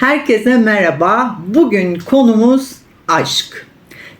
Herkese merhaba. Bugün konumuz aşk.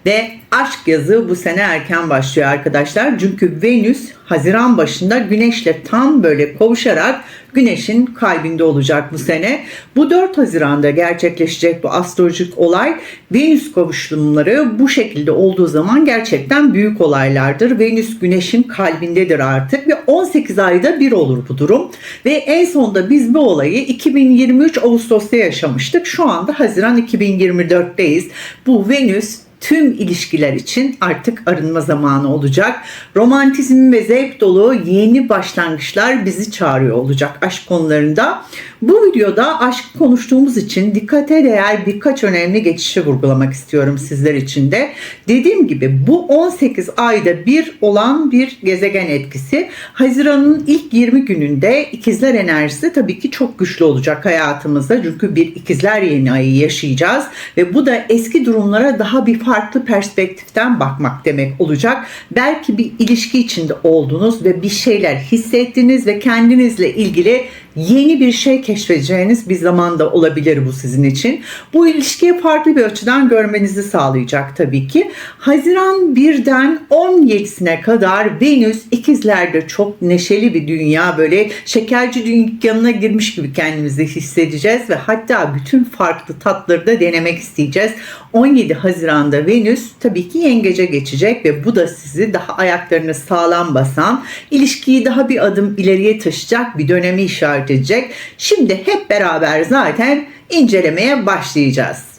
Ve aşk yazı bu sene erken başlıyor arkadaşlar. Çünkü Venüs Haziran başında Güneş'le tam böyle kavuşarak Güneş'in kalbinde olacak bu sene. Bu 4 Haziran'da gerçekleşecek bu astrolojik olay. Venüs kavuşumları bu şekilde olduğu zaman gerçekten büyük olaylardır. Venüs Güneş'in kalbindedir artık ve 18 ayda bir olur bu durum. Ve en sonunda biz bu olayı 2023 Ağustos'ta yaşamıştık. Şu anda Haziran 2024'teyiz. Bu Venüs tüm ilişkiler için artık arınma zamanı olacak. Romantizm ve zevk dolu yeni başlangıçlar bizi çağırıyor olacak aşk konularında. Bu videoda aşk konuştuğumuz için dikkate değer birkaç önemli geçişi vurgulamak istiyorum sizler için de. Dediğim gibi bu 18 ayda bir olan bir gezegen etkisi. Haziran'ın ilk 20 gününde ikizler enerjisi tabii ki çok güçlü olacak hayatımızda. Çünkü bir ikizler yeni ayı yaşayacağız ve bu da eski durumlara daha bir farklı perspektiften bakmak demek olacak. Belki bir ilişki içinde oldunuz ve bir şeyler hissettiniz ve kendinizle ilgili yeni bir şey keşfedeceğiniz bir zamanda olabilir bu sizin için. Bu ilişkiye farklı bir açıdan görmenizi sağlayacak tabii ki. Haziran 1'den 17'sine kadar Venüs ikizlerde çok neşeli bir dünya böyle şekerci dükkanına girmiş gibi kendimizi hissedeceğiz ve hatta bütün farklı tatları da denemek isteyeceğiz. 17 Haziran'da Venüs tabii ki yengece geçecek ve bu da sizi daha ayaklarını sağlam basan, ilişkiyi daha bir adım ileriye taşıyacak bir dönemi işaret edecek. Şimdi hep beraber zaten incelemeye başlayacağız.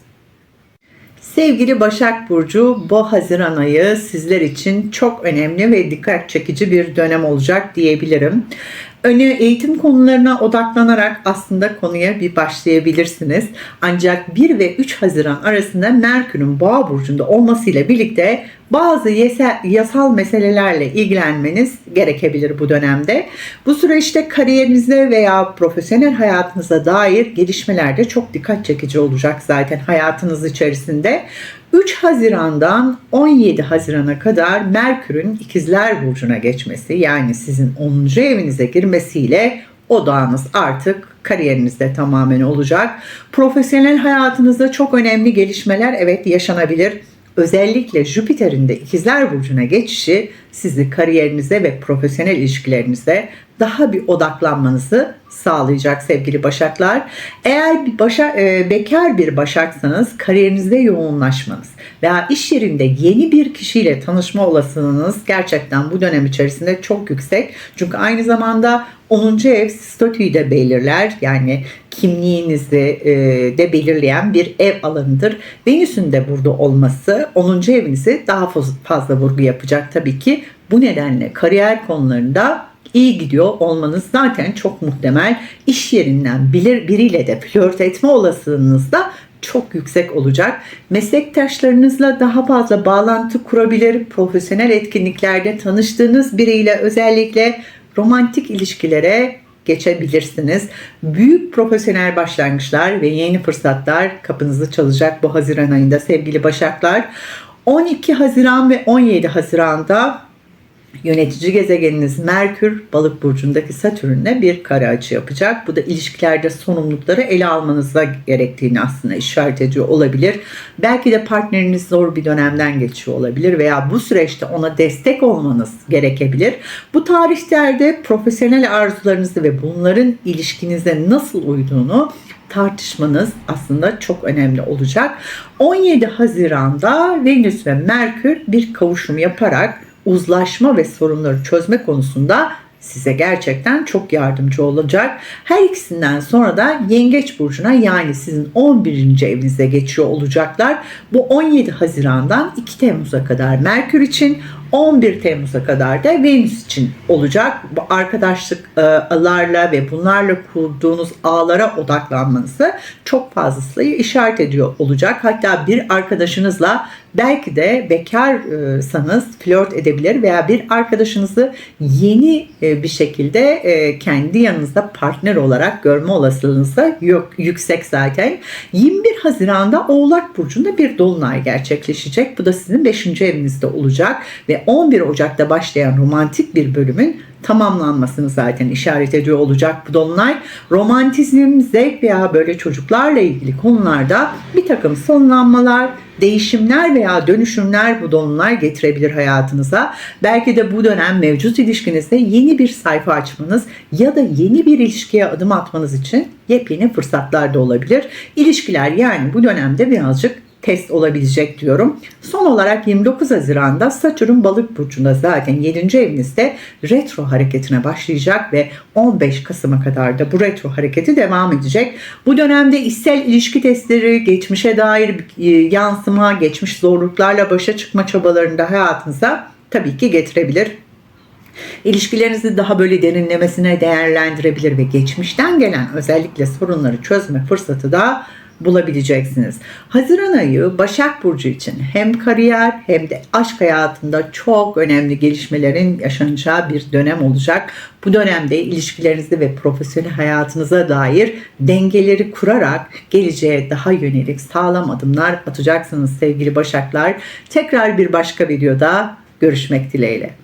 Sevgili Başak Burcu, bu Haziran ayı sizler için çok önemli ve dikkat çekici bir dönem olacak diyebilirim. Öne eğitim konularına odaklanarak aslında konuya bir başlayabilirsiniz. Ancak 1 ve 3 Haziran arasında Merkür'ün Boğa burcunda olmasıyla birlikte bazı yasal meselelerle ilgilenmeniz gerekebilir bu dönemde. Bu süreçte kariyerinizde veya profesyonel hayatınıza dair gelişmelerde çok dikkat çekici olacak zaten hayatınız içerisinde. 3 Haziran'dan 17 Haziran'a kadar Merkür'ün İkizler Burcu'na geçmesi yani sizin 10. evinize girmesiyle odağınız artık kariyerinizde tamamen olacak. Profesyonel hayatınızda çok önemli gelişmeler evet yaşanabilir. Özellikle Jüpiter'in de İkizler Burcu'na geçişi sizi kariyerinize ve profesyonel ilişkilerinize daha bir odaklanmanızı sağlayacak sevgili başaklar. Eğer bir başa, e, bekar bir başaksanız kariyerinizde yoğunlaşmanız veya iş yerinde yeni bir kişiyle tanışma olasılığınız gerçekten bu dönem içerisinde çok yüksek. Çünkü aynı zamanda 10. ev statüyü de belirler. Yani kimliğinizi e, de belirleyen bir ev alanıdır. Venüs'ün de burada olması 10. evinizi daha fazla vurgu yapacak tabii ki. Bu nedenle kariyer konularında iyi gidiyor olmanız zaten çok muhtemel. İş yerinden bilir biriyle de flört etme olasılığınız da çok yüksek olacak. Meslektaşlarınızla daha fazla bağlantı kurabilir. Profesyonel etkinliklerde tanıştığınız biriyle özellikle romantik ilişkilere geçebilirsiniz. Büyük profesyonel başlangıçlar ve yeni fırsatlar kapınızı çalacak bu Haziran ayında sevgili Başaklar. 12 Haziran ve 17 Haziran'da yönetici gezegeniniz Merkür balık burcundaki Satürn'le bir kare açı yapacak. Bu da ilişkilerde sorumlulukları ele almanıza gerektiğini aslında işaret ediyor olabilir. Belki de partneriniz zor bir dönemden geçiyor olabilir veya bu süreçte ona destek olmanız gerekebilir. Bu tarihlerde profesyonel arzularınızı ve bunların ilişkinize nasıl uyduğunu tartışmanız aslında çok önemli olacak. 17 Haziran'da Venüs ve Merkür bir kavuşum yaparak uzlaşma ve sorunları çözme konusunda size gerçekten çok yardımcı olacak. Her ikisinden sonra da Yengeç burcuna yani sizin 11. evinize geçiyor olacaklar. Bu 17 Haziran'dan 2 Temmuz'a kadar Merkür için 11 Temmuz'a kadar da Venüs için olacak. Bu arkadaşlıklarla ve bunlarla kurduğunuz ağlara odaklanmanızı çok fazlasıyla işaret ediyor olacak. Hatta bir arkadaşınızla belki de bekarsanız flört edebilir veya bir arkadaşınızı yeni e, bir şekilde e, kendi yanınızda partner olarak görme olasılığınız da yüksek zaten. 21 Haziran'da Oğlak Burcu'nda bir dolunay gerçekleşecek. Bu da sizin 5. evinizde olacak ve 11 Ocak'ta başlayan romantik bir bölümün tamamlanmasını zaten işaret ediyor olacak bu dolunay. Romantizm, zevk veya böyle çocuklarla ilgili konularda bir takım sonlanmalar, değişimler veya dönüşümler bu dolunay getirebilir hayatınıza. Belki de bu dönem mevcut ilişkinizde yeni bir sayfa açmanız ya da yeni bir ilişkiye adım atmanız için yepyeni fırsatlar da olabilir. İlişkiler yani bu dönemde birazcık test olabilecek diyorum. Son olarak 29 Haziran'da Satürn balık burcunda zaten 7. evinizde retro hareketine başlayacak ve 15 Kasım'a kadar da bu retro hareketi devam edecek. Bu dönemde içsel ilişki testleri, geçmişe dair e, yansıma, geçmiş zorluklarla başa çıkma çabalarında hayatınıza tabii ki getirebilir. İlişkilerinizi daha böyle derinlemesine değerlendirebilir ve geçmişten gelen özellikle sorunları çözme fırsatı da bulabileceksiniz. Haziran ayı Başak Burcu için hem kariyer hem de aşk hayatında çok önemli gelişmelerin yaşanacağı bir dönem olacak. Bu dönemde ilişkilerinizde ve profesyonel hayatınıza dair dengeleri kurarak geleceğe daha yönelik sağlam adımlar atacaksınız sevgili Başaklar. Tekrar bir başka videoda görüşmek dileğiyle.